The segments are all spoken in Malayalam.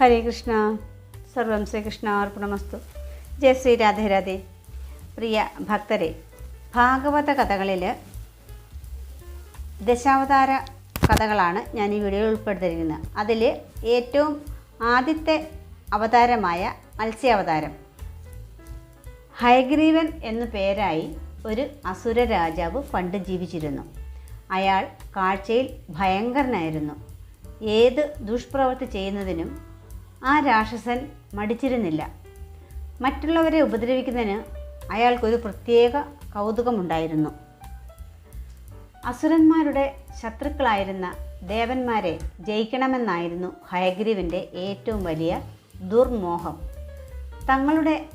ഹരേ കൃഷ്ണ. സർവം ശ്രീകൃഷ്ണ അർപ്പണമസ്തു. ജയ ശ്രീ രാധേ രാധേ. പ്രിയ ഭക്തരെ ഭാഗവത കഥകളിൽ ദശാവതാര കഥകളാണ് ഞാൻ ഈ വീഡിയോയിൽ ഉൾപ്പെടുത്തിയിരിക്കുന്നത്. അതിൽ ഏറ്റവും ആദ്യത്തെ അവതാരമായ മത്സ്യാവതാരം ഹയഗ്രീവൻ എന്നു പേരായി ഒരു അസുര രാജാവ് പണ്ട് ജീവിച്ചിരുന്നു. അയാൾ കാഴ്ചയിൽ ഭയങ്കരനായിരുന്നു. ഏത് ദുഷ്പ്രവൃത്തി ചെയ്യുന്നതിനും ആ രാക്ഷസൻ മടിച്ചിരുന്നില്ല. മറ്റുള്ളവരെ ഉപദ്രവിക്കുന്നതിന് അയാൾക്കൊരു പ്രത്യേക കൗതുകമുണ്ടായിരുന്നു. അസുരന്മാരുടെ ശത്രുക്കളായിരുന്ന ദേവന്മാരെ ജയിക്കണമെന്നായിരുന്നു ഹയഗ്രീവിന്റെ ഏറ്റവും വലിയ ദുർമോഹം. തങ്ങളുടെ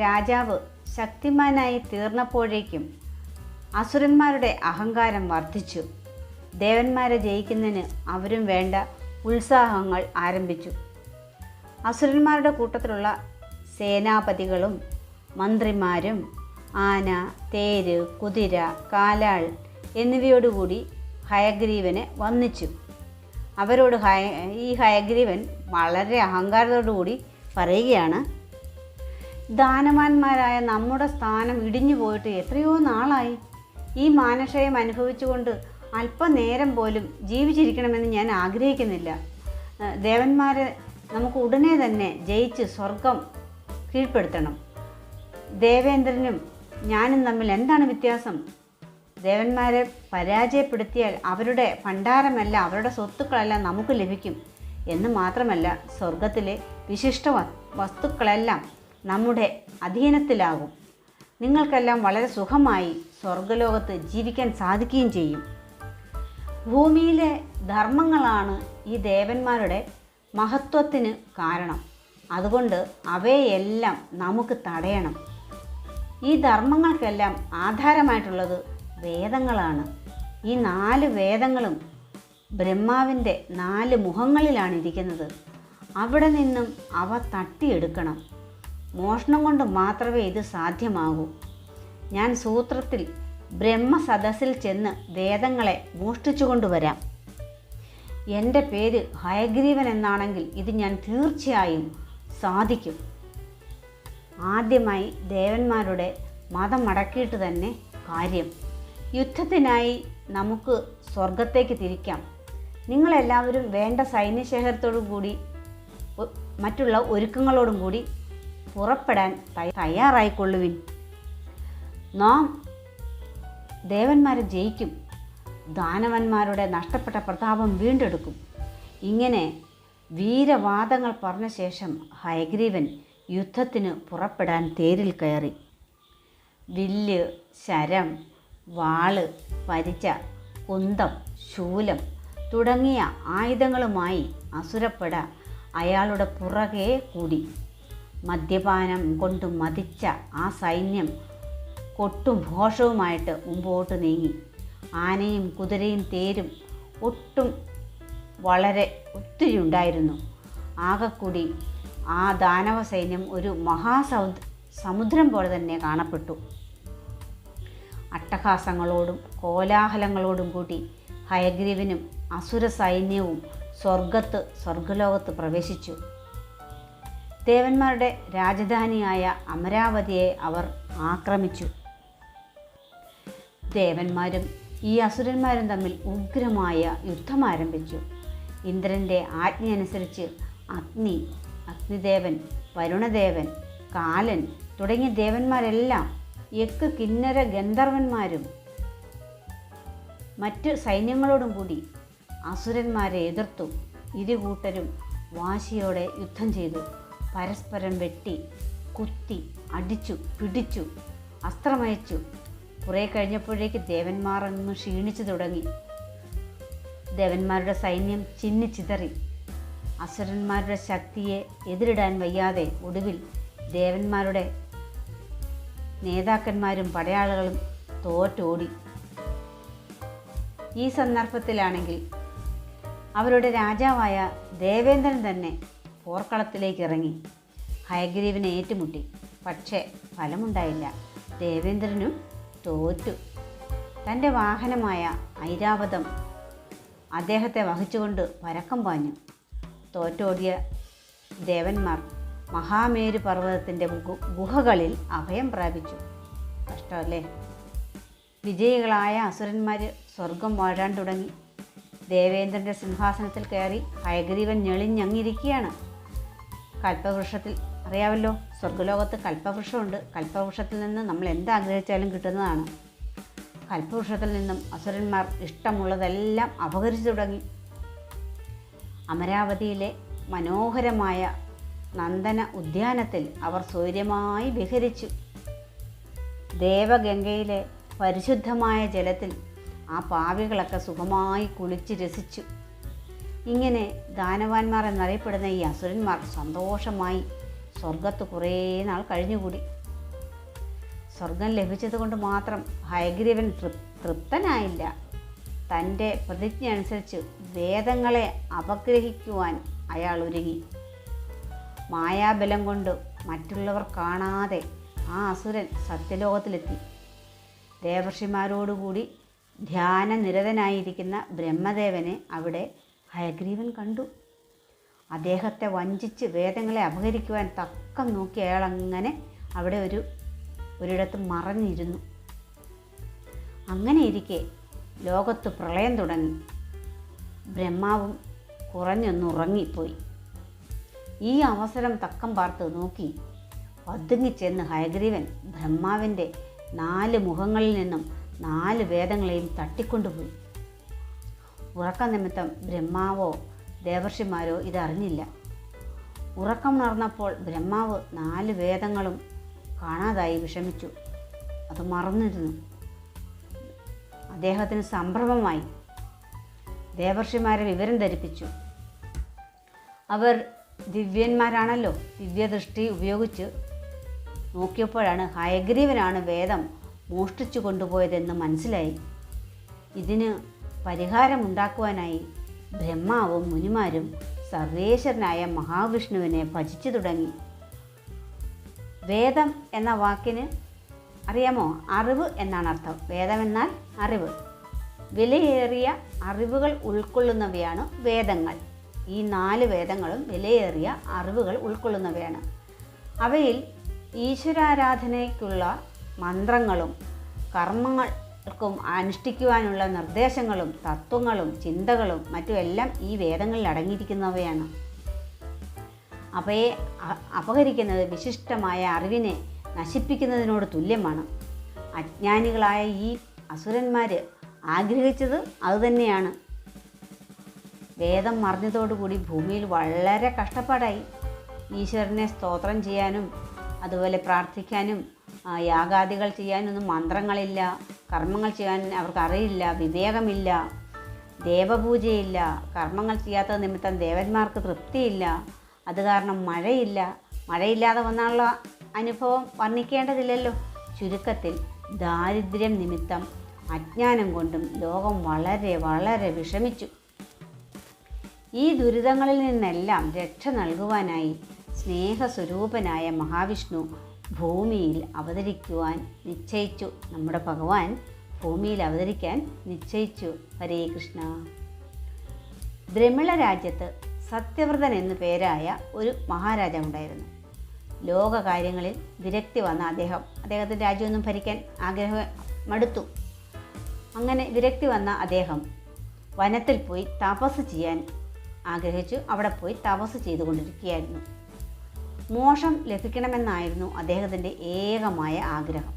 രാജാവ് ശക്തിമാനായി തീർന്നപ്പോഴേക്കും അസുരന്മാരുടെ അഹങ്കാരം വർദ്ധിച്ചു. ദേവന്മാരെ ജയിക്കുന്നതിന് അവരും വേണ്ട ഉത്സാഹങ്ങൾ ആരംഭിച്ചു. അസുരന്മാരുടെ കൂട്ടത്തിലുള്ള സേനാപതികളും മന്ത്രിമാരും ആന തേര് കുതിര കാലാൾ എന്നിവയോടുകൂടി ഹയഗ്രീവന് വന്നിച്ചു അവരോട് ഹയ ഈ ഹയഗ്രീവൻ വളരെ അഹങ്കാരത്തോടുകൂടി പറയുകയാണ് ദാനവാന്മാരായ നമ്മുടെ സ്ഥാനം ഇടിഞ്ഞു പോയിട്ട് എത്രയോ നാളായി. ഈ മാനക്ഷയം അനുഭവിച്ചുകൊണ്ട് അല്പനേരം പോലും ജീവിച്ചിരിക്കണമെന്ന് ഞാൻ ആഗ്രഹിക്കുന്നില്ല. ദേവന്മാരെ നമുക്ക് ഉടനെ തന്നെ ജയിച്ച് സ്വർഗം കീഴ്പ്പെടുത്തണം. ദേവേന്ദ്രനും ഞാനും തമ്മിൽ എന്താണ് വ്യത്യാസം? ദേവന്മാരെ പരാജയപ്പെടുത്തിയാൽ അവരുടെ ഭണ്ഡാരമല്ല അവരുടെ സ്വത്തുക്കളെല്ലാം നമുക്ക് ലഭിക്കും. എന്ന് മാത്രമല്ല സ്വർഗത്തിലെ വിശിഷ്ട വസ്തുക്കളെല്ലാം നമ്മുടെ അധീനത്തിലാകും. നിങ്ങൾക്കെല്ലാം വളരെ സുഖമായി സ്വർഗലോകത്ത് ജീവിക്കാൻ സാധിക്കുകയും ചെയ്യും. ഭൂമിയിലെ ധർമ്മങ്ങളാണ് ഈ ദേവന്മാരുടെ മഹത്വത്തിന് കാരണം. അതുകൊണ്ട് അവയെല്ലാം നമുക്ക് തടയണം. ഈ ധർമ്മങ്ങൾക്കെല്ലാം ആധാരമായിട്ടുള്ളത് വേദങ്ങളാണ്. ഈ നാല് വേദങ്ങളും ബ്രഹ്മാവിന്റെ നാല് മുഖങ്ങളിലാണ് ഇരിക്കുന്നത് അവിടെ നിന്നും അവ തട്ടിയെടുക്കണം. മോഷണം കൊണ്ട് മാത്രമേ ഇത് സാധ്യമാകൂ. ഞാൻ സൂത്രത്തിൽ ബ്രഹ്മസദസ്സിൽ ചെന്ന് വേദങ്ങളെ മോഷ്ടിച്ചു കൊണ്ടുവരാം എന്റെ പേര് ഹയഗ്രീവൻ എന്നാണെങ്കിൽ ഇത് ഞാൻ തീർച്ചയായും സാധിക്കും. ആദ്യമായി ദേവന്മാരുടെ മതം മടക്കിയിട്ട് തന്നെ കാര്യം. യുദ്ധത്തിനായി നമുക്ക് സ്വർഗത്തേക്ക് തിരിക്കാം. നിങ്ങളെല്ലാവരും വേണ്ട സൈന്യശേഖരത്തോടും കൂടി മറ്റുള്ള ഒരുക്കങ്ങളോടും കൂടി പുറപ്പെടാൻ തയ്യാറായിക്കൊള്ളുവിൻ. നാം ദേവന്മാരെ ജയിക്കും. ദാനവന്മാരുടെ നഷ്ടപ്പെട്ട പ്രതാപം വീണ്ടെടുക്കും. ഇങ്ങനെ വീരവാദങ്ങൾ പറഞ്ഞ ശേഷം ഹയഗ്രീവൻ യുദ്ധത്തിന് പുറപ്പെടാൻ തേരിൽ കയറി. വില്ല് ശരം വാൾ പരിച കുന്തം ശൂലം തുടങ്ങിയ ആയുധങ്ങളുമായി അസുരപ്പട അയാളുടെ പുറകെ കൂടി. മദ്യപാനം കൊണ്ട് മതിച്ച ആ സൈന്യം കൊട്ടും ഘോഷവുമായിട്ട് മുമ്പോട്ട് നീങ്ങി. ആനയും കുതിരയും തേരും ഒട്ടും വളരെ ഒത്തിരി ഉണ്ടായിരുന്നു. ആകെക്കൂടി ആ ദാനവ സൈന്യം ഒരു മഹാസൗ സമുദ്രം പോലെ തന്നെ കാണപ്പെട്ടു. അട്ടഹാസങ്ങളോടും കോലാഹലങ്ങളോടും കൂടി ഹയഗ്രീവനും അസുര സൈന്യവും സ്വർഗത്ത് സ്വർഗലോകത്ത് പ്രവേശിച്ചു. ദേവന്മാരുടെ രാജധാനിയായ അമരാവതിയെ അവർ ആക്രമിച്ചു. ദേവന്മാരും ഈ അസുരന്മാരും തമ്മിൽ ഉഗ്രമായ യുദ്ധം ആരംഭിച്ചു. ഇന്ദ്രന്റെ ആജ്ഞയനുസരിച്ച് അഗ്നി അഗ്നിദേവൻ വരുണദേവൻ കാലൻ തുടങ്ങിയ ദേവന്മാരെല്ലാം എക്ക് കിന്നര ഗന്ധർവന്മാരും മറ്റ് സൈന്യങ്ങളോടും കൂടി അസുരന്മാരെ എതിർത്തു. ഇരുകൂട്ടരും വാശിയോടെ യുദ്ധം ചെയ്തു. പരസ്പരം വെട്ടി കുത്തി അടിച്ചു പിടിച്ചു അസ്ത്രമയച്ചു. കുറേ കഴിഞ്ഞപ്പോഴേക്ക് ദേവന്മാർ അങ്ങ് ക്ഷീണിച്ചു തുടങ്ങി. ദേവന്മാരുടെ സൈന്യം ചിന്നിച്ചിതറി അസുരന്മാരുടെ ശക്തിയെ എതിരിടാൻ വയ്യാതെ ഒടുവിൽ ദേവന്മാരുടെ നേതാക്കന്മാരും പടയാളികളും തോറ്റോടി. ഈ സന്ദർഭത്തിലാണെങ്കിൽ അവരുടെ രാജാവായ ദേവേന്ദ്രൻ തന്നെ പോർക്കളത്തിലേക്ക് ഇറങ്ങി. ഹയഗ്രീവിനെ ഏറ്റുമുട്ടി. പക്ഷേ ഫലമുണ്ടായില്ല. ദേവേന്ദ്രനും തോറ്റു. തന്റെ വാഹനമായ ഐരാവതം അദ്ദേഹത്തെ വഹിച്ചുകൊണ്ട് പരക്കം പാഞ്ഞു. തോറ്റോടിയ ദേവന്മാർ മഹാമേരു പർവതത്തിന്റെ ഗുഹകളിൽ അഭയം പ്രാപിച്ചു. കഷ്ടമല്ലേ? വിജയികളായ അസുരന്മാർ സ്വർഗം വാഴാൻ തുടങ്ങി. ദേവേന്ദ്രന്റെ സിംഹാസനത്തിൽ കയറി ഹയഗ്രീവൻ ഞെളിഞ്ഞങ്ങിരിക്കുകയാണ്. കൽപ്പവൃക്ഷത്തിൽ അറിയാമല്ലോ സ്വർഗലോകത്ത് കൽപ്പവൃക്ഷമുണ്ട്. കൽപ്പവൃക്ഷത്തിൽ നിന്ന് നമ്മൾ എന്താഗ്രഹിച്ചാലും കിട്ടുന്നതാണ്. കൽപ്പവൃക്ഷത്തിൽ നിന്നും അസുരന്മാർ ഇഷ്ടമുള്ളതെല്ലാം അപഹരിച്ചു തുടങ്ങി. അമരാവതിയിലെ മനോഹരമായ നന്ദന ഉദ്യാനത്തിൽ അവർ സൗര്യമായി വിഹരിച്ചു. ദേവഗംഗയിലെ പരിശുദ്ധമായ ജലത്തിൽ ആ പാവികളൊക്കെ സുഖമായി കുളിച്ച് രസിച്ചു. ഇങ്ങനെ ദാനവാന്മാർ എന്നറിയപ്പെടുന്ന ഈ അസുരന്മാർ സന്തോഷമായി സ്വർഗത്ത് കുറേ നാൾ കഴിഞ്ഞുകൂടി. സ്വർഗം ലഭിച്ചത് കൊണ്ട് മാത്രം ഹയഗ്രീവൻ തൃപ്തനായില്ല. തന്റെ പ്രതിജ്ഞ അനുസരിച്ച് വേദങ്ങളെ അപഗ്രഹിക്കുവാൻ അയാൾ ഒരുങ്ങി. മായാബലം കൊണ്ട് മറ്റുള്ളവർ കാണാതെ ആ അസുരൻ സത്യലോകത്തിലെത്തി. ദേവർഷിമാരോടുകൂടി ധ്യാനനിരതനായിരിക്കുന്ന ബ്രഹ്മദേവനെ അവിടെ ഹയഗ്രീവൻ കണ്ടു. അദ്ദേഹത്തെ വഞ്ചിച്ച് വേദങ്ങളെ അപഹരിക്കുവാൻ തക്കം നോക്കി അയാൾ അങ്ങനെ അവിടെ ഒരു ഒരിടത്ത് മറഞ്ഞിരുന്നു. അങ്ങനെ ഇരിക്കെ ലോകത്ത് പ്രളയം തുടങ്ങി. ബ്രഹ്മാവും കുറഞ്ഞൊന്നുറങ്ങിപ്പോയി ഈ അവസരം തക്കം പാർത്ത് നോക്കി ഒതുങ്ങിച്ചെന്ന് ഹയഗ്രീവൻ ബ്രഹ്മാവിന്റെ നാല് മുഖങ്ങളിൽ നിന്നും നാല് വേദങ്ങളെയും തട്ടിക്കൊണ്ടുപോയി. ഉറക്ക നിമിത്തം ബ്രഹ്മാവോ ദേവർഷിമാരോ ഇതറിഞ്ഞില്ല. ഉറക്കം ഉറക്കമുണർന്നപ്പോൾ ബ്രഹ്മാവ് നാല് വേദങ്ങളും കാണാതായി വിഷമിച്ചു. അത് മറന്നിരുന്നു. അദ്ദേഹത്തിന് സംഭ്രമമായി. ദേവർഷിമാരെ വിവരം ധരിപ്പിച്ചു. അവർ ദിവ്യന്മാരാണല്ലോ ദിവ്യദൃഷ്ടി ഉപയോഗിച്ച്. നോക്കിയപ്പോഴാണ് ഹയഗ്രീവനാണ് വേദം മോഷ്ടിച്ചു കൊണ്ടുപോയതെന്ന് മനസ്സിലായി. ഇതിന് പരിഹാരമുണ്ടാക്കുവാനായി ബ്രഹ്മാവും മുനിമാരും സർവേശ്വരനായ മഹാവിഷ്ണുവിനെ ഭജിച്ചു തുടങ്ങി. വേദം എന്ന വാക്കിന് അറിയാമോ? അറിവ് എന്നാണ് അർത്ഥം. വേദം എന്നാൽ അറിവ്. വിലയേറിയ അറിവുകൾ ഉൾക്കൊള്ളുന്നവയാണ് വേദങ്ങൾ. ഈ നാല് വേദങ്ങളും വിലയേറിയ അറിവുകൾ ഉൾക്കൊള്ളുന്നവയാണ്. അവയിൽ ഈശ്വരാരാധനയ്ക്കുള്ള മന്ത്രങ്ങളും കർമ്മങ്ങൾക്കും അനുഷ്ഠിക്കുവാനുള്ള നിർദ്ദേശങ്ങളും തത്വങ്ങളും ചിന്തകളും മറ്റുമെല്ലാം ഈ വേദങ്ങളിൽ അടങ്ങിയിരിക്കുന്നവയാണ്. അവയെ അപഹരിക്കുന്നത് വിശിഷ്ടമായ അറിവിനെ നശിപ്പിക്കുന്നതിനോട് തുല്യമാണ്. അജ്ഞാനികളായ ഈ അസുരന്മാർ ആഗ്രഹിച്ചത് അതുതന്നെയാണ്. വേദം മറിഞ്ഞതോടുകൂടി ഭൂമിയിൽ വളരെ കഷ്ടപ്പാടായി. ഈശ്വരനെ സ്തോത്രം ചെയ്യാനും അതുപോലെ പ്രാർത്ഥിക്കാനും യാഗാദികൾ ചെയ്യാനൊന്നും മന്ത്രങ്ങളില്ല. കർമ്മങ്ങൾ ചെയ്യാൻ അവർക്ക് അറിയില്ല വിവേകമില്ല ദേവപൂജയില്ല കർമ്മങ്ങൾ ചെയ്യാത്ത നിമിത്തം ദേവന്മാർക്ക് തൃപ്തിയില്ല അത് കാരണം മഴയില്ല. മഴയില്ലാതെ വന്നുള്ള അനുഭവം വർണിക്കേണ്ടതില്ലല്ലോ. ചുരുക്കത്തിൽ ദാരിദ്ര്യം നിമിത്തം അജ്ഞാനം കൊണ്ടും ലോകം വളരെ വളരെ വിഷമിച്ചു. ഈ ദുരിതങ്ങളിൽ നിന്നെല്ലാം രക്ഷ നൽകുവാനായി സ്നേഹസ്വരൂപനായ മഹാവിഷ്ണു ഭൂമിയിൽ അവതരിക്കുവാൻ നിശ്ചയിച്ചു. നമ്മുടെ ഭഗവാൻ ഭൂമിയിൽ അവതരിക്കാൻ നിശ്ചയിച്ചു. ഹരേ കൃഷ്ണ. ദ്രമിള രാജ്യത്ത് സത്യവ്രതൻ എന്നു പേരായ ഒരു മഹാരാജാവുണ്ടായിരുന്നു. ലോകകാര്യങ്ങളിൽ വിരക്തി വന്ന അദ്ദേഹം അദ്ദേഹത്തിന്റെ രാജ്യമൊന്നും ഭരിക്കാൻ ആഗ്രഹം മടുത്തു. അങ്ങനെ വിരക്തി വന്ന അദ്ദേഹം വനത്തിൽ പോയി തപസ് ചെയ്യാൻ ആഗ്രഹിച്ചു. അവിടെ പോയി തപസ് ചെയ്തുകൊണ്ടിരിക്കുകയായിരുന്നു. മോക്ഷം ലഭിക്കണമെന്നായിരുന്നു അദ്ദേഹത്തിന്റെ ഏകമായ ആഗ്രഹം.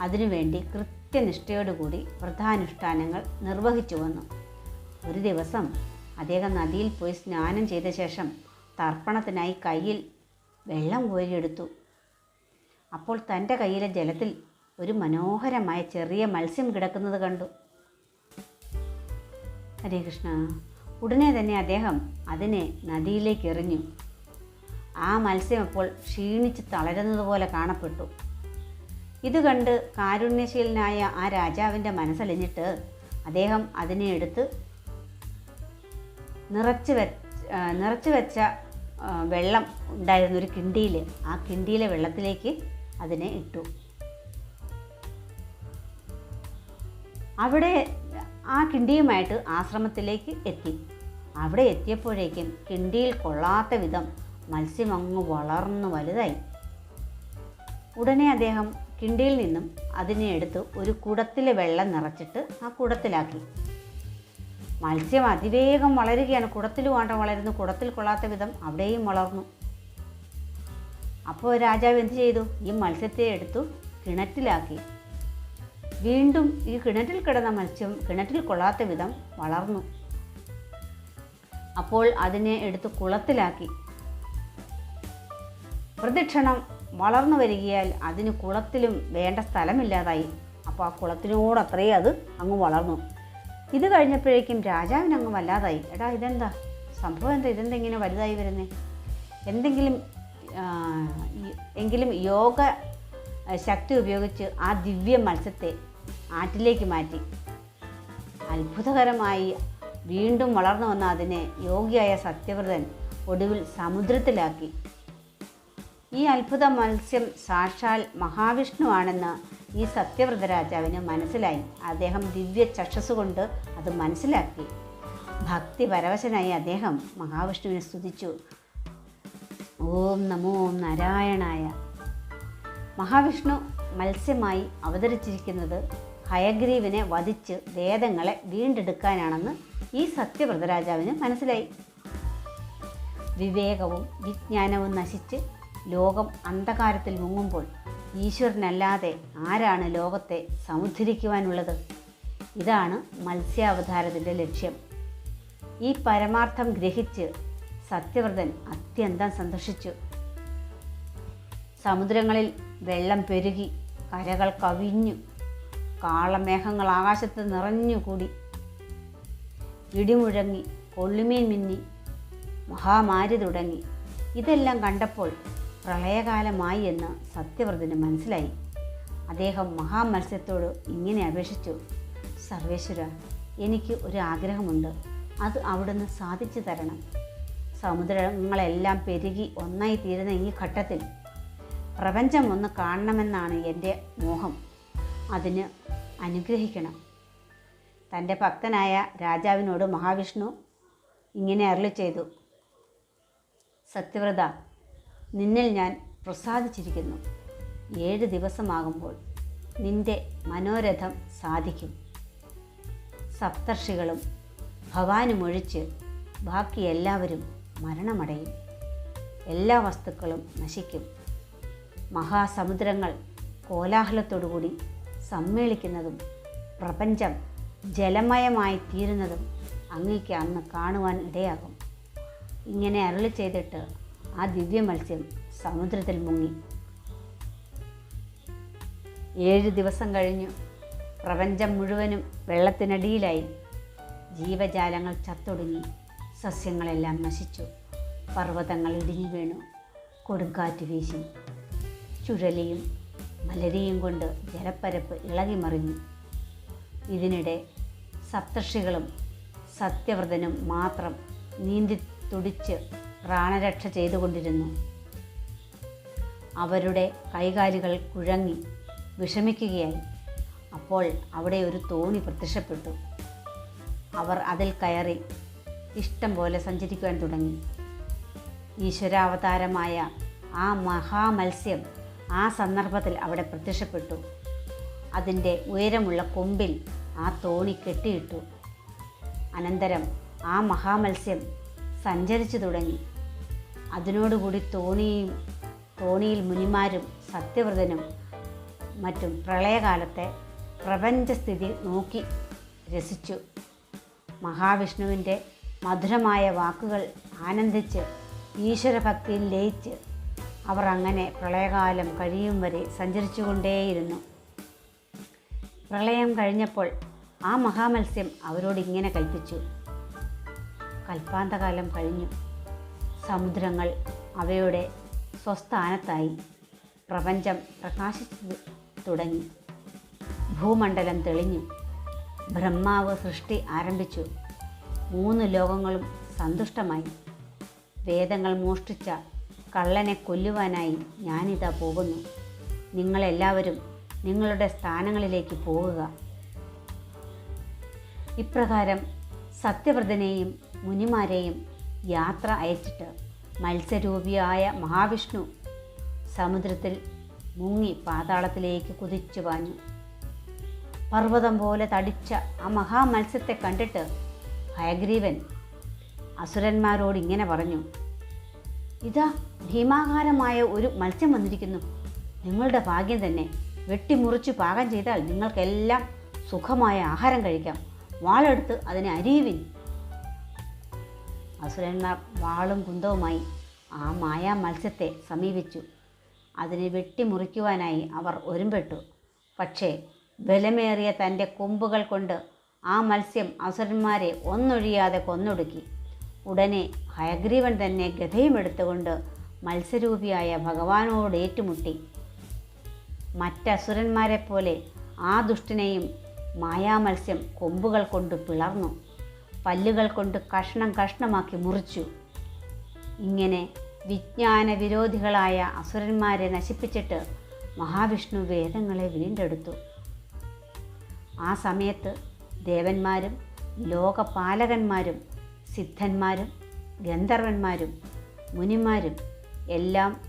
അതിനുവേണ്ടി കൃത്യനിഷ്ഠയോടുകൂടി വ്രതാനുഷ്ഠാനങ്ങൾ നിർവഹിച്ചു വന്നു. ഒരു ദിവസം അദ്ദേഹം നദിയിൽ പോയി സ്നാനം ചെയ്ത ശേഷം തർപ്പണത്തിനായി കയ്യിൽ വെള്ളം കോരിയെടുത്തു. അപ്പോൾ തന്റെ കയ്യിലെ ജലത്തിൽ ഒരു മനോഹരമായ ചെറിയ മത്സ്യം കിടക്കുന്നത് കണ്ടു. ഹരേ കൃഷ്ണ. ഉടനെ തന്നെ അദ്ദേഹം അതിനെ നദിയിലേക്ക് എറിഞ്ഞു. ആ മത്സ്യം ഇപ്പോൾ ക്ഷീണിച്ച് തളരുന്നത് പോലെ കാണപ്പെട്ടു. ഇത് കണ്ട് കാരുണ്യശീലനായ ആ രാജാവിന്റെ മനസ്സലിഞ്ഞിട്ട് അദ്ദേഹം അതിനെ എടുത്ത് നിറച്ച് വെച്ച് നിറച്ച് വെച്ച വെള്ളം ഉണ്ടായിരുന്ന ഒരു കിണ്ടിയിൽ ആ കിണ്ടിയിലെ വെള്ളത്തിലേക്ക് അതിനെ ഇട്ടു. അവിടെ ആ കിണ്ടിയുമായിട്ട് ആശ്രമത്തിലേക്ക് എത്തി. അവിടെ എത്തിയപ്പോഴേക്കും കിണ്ടിയിൽ കൊള്ളാത്ത വിധം മത്സ്യം അങ്ങ് വളർന്നു വലുതായി. ഉടനെ അദ്ദേഹം കിണ്ടിയിൽ നിന്നും അതിനെ എടുത്ത് ഒരു കുടത്തിൽ വെള്ളം നിറച്ചിട്ട് ആ കുടത്തിലാക്കി. മത്സ്യം അതിവേഗം വളരുകയാണ്. കുടത്തിൽ വേണ്ട വളരുന്നു. കുടത്തിൽ കൊള്ളാത്ത വിധം അവിടെയും വളർന്നു. അപ്പോൾ രാജാവ് എന്ത് ചെയ്തു? ഈ മത്സ്യത്തെ എടുത്തു കിണറ്റിലാക്കി. വീണ്ടും ഈ കിണറ്റിൽ കിടന്ന മത്സ്യം കിണറ്റിൽ കൊള്ളാത്ത വിധം വളർന്നു. അപ്പോൾ അതിനെ എടുത്ത് കുളത്തിലാക്കി. പ്രദക്ഷിണം വളർന്നു വരികയാൽ അതിന് കുളത്തിലും വേണ്ട സ്ഥലമില്ലാതായി. അപ്പോൾ ആ കുളത്തിനോട് അത്രയും അത് അങ്ങ് വളർന്നു. ഇത് കഴിഞ്ഞപ്പോഴേക്കും രാജാവിന് അങ്ങ് വല്ലാതായി. എടാ ഇതെന്താ? സംഭവം എന്താ? ഇതെന്താ ഇങ്ങനെ വലുതായി വരുന്നേ? എന്തെങ്കിലും എങ്കിലും യോഗ ശക്തി ഉപയോഗിച്ച് ആ ദിവ്യ മത്സ്യത്തെ ആറ്റിലേക്ക് മാറ്റി. അത്ഭുതകരമായി വീണ്ടും വളർന്നു വന്ന അതിനെ യോഗിയായ സത്യവ്രതൻ ഒടുവിൽ സമുദ്രത്തിലാക്കി. ഈ അത്ഭുത മത്സ്യം സാക്ഷാൽ മഹാവിഷ്ണുവാണെന്ന് ഈ സത്യവ്രത രാജാവിന് മനസ്സിലായി. അദ്ദേഹം ദിവ്യ ചക്ഷസ് കൊണ്ട് അത് മനസ്സിലാക്കി. ഭക്തി പരവശനായി അദ്ദേഹം മഹാവിഷ്ണുവിനെ സ്തുതിച്ചു. ഓം നമോ നാരായണായ. മഹാവിഷ്ണു മത്സ്യമായി അവതരിച്ചിരിക്കുന്നത് ഹയഗ്രീവിനെ വധിച്ച് വേദങ്ങളെ വീണ്ടെടുക്കാനാണെന്ന് ഈ സത്യവ്രത രാജാവിന് മനസ്സിലായി. വിവേകവും വിജ്ഞാനവും നശിച്ച് ലോകം അന്ധകാരത്തിൽ മുങ്ങുമ്പോൾ ഈശ്വരനല്ലാതെ ആരാണ് ലോകത്തെ സമുദ്ധരിക്കുവാനുള്ളത്? ഇതാണ് മത്സ്യാവതാരത്തിന്റെ ലക്ഷ്യം. ഈ പരമാർത്ഥം ഗ്രഹിച്ച് സത്യവ്രതൻ അത്യന്തം സന്തോഷിച്ചു. സമുദ്രങ്ങളിൽ വെള്ളം പെരുകി കരകൾ കവിഞ്ഞു. കാളമേഘങ്ങൾ ആകാശത്ത് നിറഞ്ഞുകൂടി. ഇടിമുഴങ്ങി കൊള്ളിമീൻ മിന്നി മഹാമാരി തുടങ്ങി. ഇതെല്ലാം കണ്ടപ്പോൾ പ്രളയകാലമായി എന്ന് സത്യവ്രതന് മനസ്സിലായി. അദ്ദേഹം മഹാമത്സ്യത്തോട് ഇങ്ങനെ അപേക്ഷിച്ചു സർവേശ്വര എനിക്ക് ഒരു ആഗ്രഹമുണ്ട്. അത് അവിടുന്ന് സാധിച്ചു തരണം. സമുദ്രങ്ങളെല്ലാം പെരുകി ഒന്നായി തീരുന്ന ഈ ഘട്ടത്തിൽ പ്രപഞ്ചം ഒന്ന് കാണണമെന്നാണ് എന്റെ മോഹം. അതിന് അനുഗ്രഹിക്കണം. തന്റെ ഭക്തനായ രാജാവിനോട് മഹാവിഷ്ണു ഇങ്ങനെ അരുളി ചെയ്തു സത്യവ്രത നിന്നിൽ ഞാൻ പ്രസാദിച്ചിരിക്കുന്നു. ഏഴ് ദിവസമാകുമ്പോൾ നിന്റെ മനോരഥം സാധിക്കും. സപ്തർഷികളും ഭവാനുമൊഴിച്ച് ബാക്കി എല്ലാവരും മരണമടയും. എല്ലാ വസ്തുക്കളും നശിക്കും. മഹാസമുദ്രങ്ങൾ കോലാഹലത്തോടുകൂടി സമ്മേളിക്കുന്നതും പ്രപഞ്ചം ജലമയമായി തീരുന്നതും അങ്ങേക്ക് അന്ന് കാണുവാൻ ഇടയാകും. ഇങ്ങനെ അരുളി ചെയ്തിട്ട് ആ ദിവ്യ മത്സ്യം സമുദ്രത്തിൽ മുങ്ങി. ഏഴ് ദിവസം കഴിഞ്ഞു. പ്രപഞ്ചം മുഴുവനും വെള്ളത്തിനടിയിലായി. ജീവജാലങ്ങൾ ചത്തൊടുങ്ങി. സസ്യങ്ങളെല്ലാം നശിച്ചു. പർവതങ്ങൾ ഇടിഞ്ഞു വീണു. കൊടുങ്കാറ്റ് വീശി. ചുഴലിയും മലരിയും കൊണ്ട് ജലപ്പരപ്പ് ഇളകി മറിഞ്ഞു ഇതിനിടെ സപ്തർഷികളും സത്യവ്രതനും മാത്രം നീന്തി തുടിച്ച് പ്രാണരക്ഷ ചെയ്തുകൊണ്ടിരുന്നു. അവരുടെ കൈകാലുകൾ കുഴങ്ങി വിഷമിക്കുകയായി. അപ്പോൾ അവിടെ ഒരു തോണി പ്രത്യക്ഷപ്പെട്ടു. അവർ അതിൽ കയറി ഇഷ്ടം പോലെ സഞ്ചരിക്കുവാൻ തുടങ്ങി. ഈശ്വരാവതാരമായ ആ മഹാമത്സ്യം ആ സന്ദർഭത്തിൽ അവിടെ പ്രത്യക്ഷപ്പെട്ടു. അതിന്റെ ഉയരമുള്ള കൊമ്പിൽ ആ തോണി കെട്ടിയിട്ടു. അനന്തരം ആ മഹാമത്സ്യം സഞ്ചരിച്ചു തുടങ്ങി. അതിനോടുകൂടി തോണിയും തോണിയിൽ മുനിമാരും സത്യവ്രതനും മറ്റും പ്രളയകാലത്തെ പ്രപഞ്ചസ്ഥിതി നോക്കി രസിച്ചു. മഹാവിഷ്ണുവിന്റെ മധുരമായ വാക്കുകൾ ആനന്ദിച്ച് ഈശ്വരഭക്തിയിൽ ലയിച്ച് അവർ അങ്ങനെ പ്രളയകാലം കഴിയും വരെ സഞ്ചരിച്ചുകൊണ്ടേയിരുന്നു. പ്രളയം കഴിഞ്ഞപ്പോൾ ആ മഹാമത്സ്യം അവരോട് ഇങ്ങനെ കൽപ്പിച്ചു. കൽപ്പാന്തകാലം കഴിഞ്ഞു. സമുദ്രങ്ങൾ അവയുടെ സ്വസ്ഥാനത്തായി പ്രപഞ്ചം പ്രകാശിച്ചു തുടങ്ങി. ഭൂമണ്ഡലം തെളിഞ്ഞു. ബ്രഹ്മാവ് സൃഷ്ടി ആരംഭിച്ചു. മൂന്ന് ലോകങ്ങളും സന്തുഷ്ടമായി. വേദങ്ങൾ മോഷ്ടിച്ച കള്ളനെ കൊല്ലുവാനായി ഞാനിതാ പോകുന്നു. നിങ്ങളെല്ലാവരും നിങ്ങളുടെ സ്ഥാനങ്ങളിലേക്ക് പോവുക. ഇപ്രകാരം സത്യവ്രതനെയും മുനിമാരെയും യാത്ര അയച്ചിട്ട് മത്സ്യരൂപിയായ മഹാവിഷ്ണു സമുദ്രത്തിൽ മുങ്ങി പാതാളത്തിലേക്ക് കുതിച്ചു പാഞ്ഞു. പർവതം പോലെ തടിച്ച ആ മഹാമത്സ്യത്തെ കണ്ടിട്ട് ഹയഗ്രീവൻ അസുരന്മാരോട് ഇങ്ങനെ പറഞ്ഞു ഇതാ ഭീമാകാരമായ ഒരു മത്സ്യം വന്നിരിക്കുന്നു. നിങ്ങളുടെ ഭാഗ്യം തന്നെ. വെട്ടിമുറിച്ച് പാകം ചെയ്താൽ നിങ്ങൾക്കെല്ലാം സുഖമായ ആഹാരം കഴിക്കാം. വാളെടുത്ത് അതിനെ അരിയുവിൻ. അസുരന്മാർ വാളും കുന്തവുമായി ആ മായാ മത്സ്യത്തെ സമീപിച്ചു. അതിനെ വെട്ടിമുറിക്കുവാനായി അവർ ഒരുമ്പെട്ടു. പക്ഷേ ബലമേറിയ തന്റെ കൊമ്പുകൾ കൊണ്ട് ആ മത്സ്യം അസുരന്മാരെ ഒന്നൊഴിയാതെ കൊന്നൊടുക്കി. ഉടനെ ഹയഗ്രീവൻ തന്നെ ഗഥയും എടുത്തുകൊണ്ട് മത്സ്യരൂപിയായ ഭഗവാനോട് ഏറ്റുമുട്ടി. മറ്റസുരന്മാരെ പോലെ ആ ദുഷ്ടനെയും മായാമത്സ്യം കൊമ്പുകൾ കൊണ്ട് പിളർന്നു. പല്ലുകൾ കൊണ്ട് കഷ്ണം കഷ്ണമാക്കി മുറിച്ചു. ഇങ്ങനെ വിജ്ഞാന വിരോധികളായ അസുരന്മാരെ നശിപ്പിച്ചിട്ട് മഹാവിഷ്ണു വേദങ്ങളെ വീണ്ടെടുത്തു. ആ സമയത്ത് ദേവന്മാരും ലോകപാലകന്മാരും സിദ്ധന്മാരും ഗന്ധർവന്മാരും മുനിമാരും എല്ലാം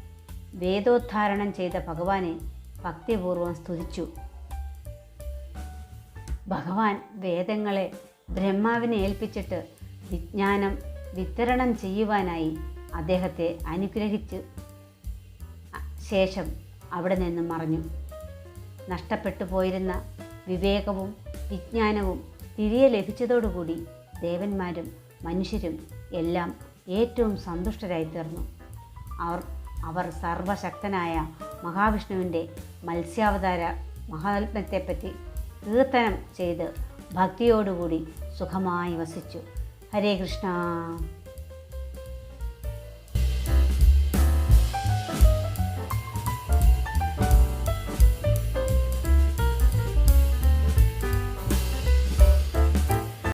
വേദോദ്ധാരണം ചെയ്ത ഭഗവാനെ ഭക്തിപൂർവം സ്തുതിച്ചു. ഭഗവാൻ വേദങ്ങളെ ബ്രഹ്മാവിനെ ഏൽപ്പിച്ചിട്ട് വിജ്ഞാനം വിതരണം ചെയ്യുവാനായി അദ്ദേഹത്തെ അനുഗ്രഹിച്ച് ശേഷം അവിടെ നിന്നും മറഞ്ഞു. നഷ്ടപ്പെട്ടു പോയിരുന്ന വിവേകവും വിജ്ഞാനവും തിരികെ ലഭിച്ചതോടുകൂടി ദേവന്മാരും മനുഷ്യരും എല്ലാം ഏറ്റവും സന്തുഷ്ടരായി തീർന്നു അവർ അവർ സർവശക്തനായ മഹാവിഷ്ണുവിന്റെ മത്സ്യാവതാര മഹാത്മ്യത്തെപ്പറ്റി കീർത്തനം ചെയ്ത് ഭക്തിയോടുകൂടി സുഖമായി വസിച്ചു. ഹരേ കൃഷ്ണ.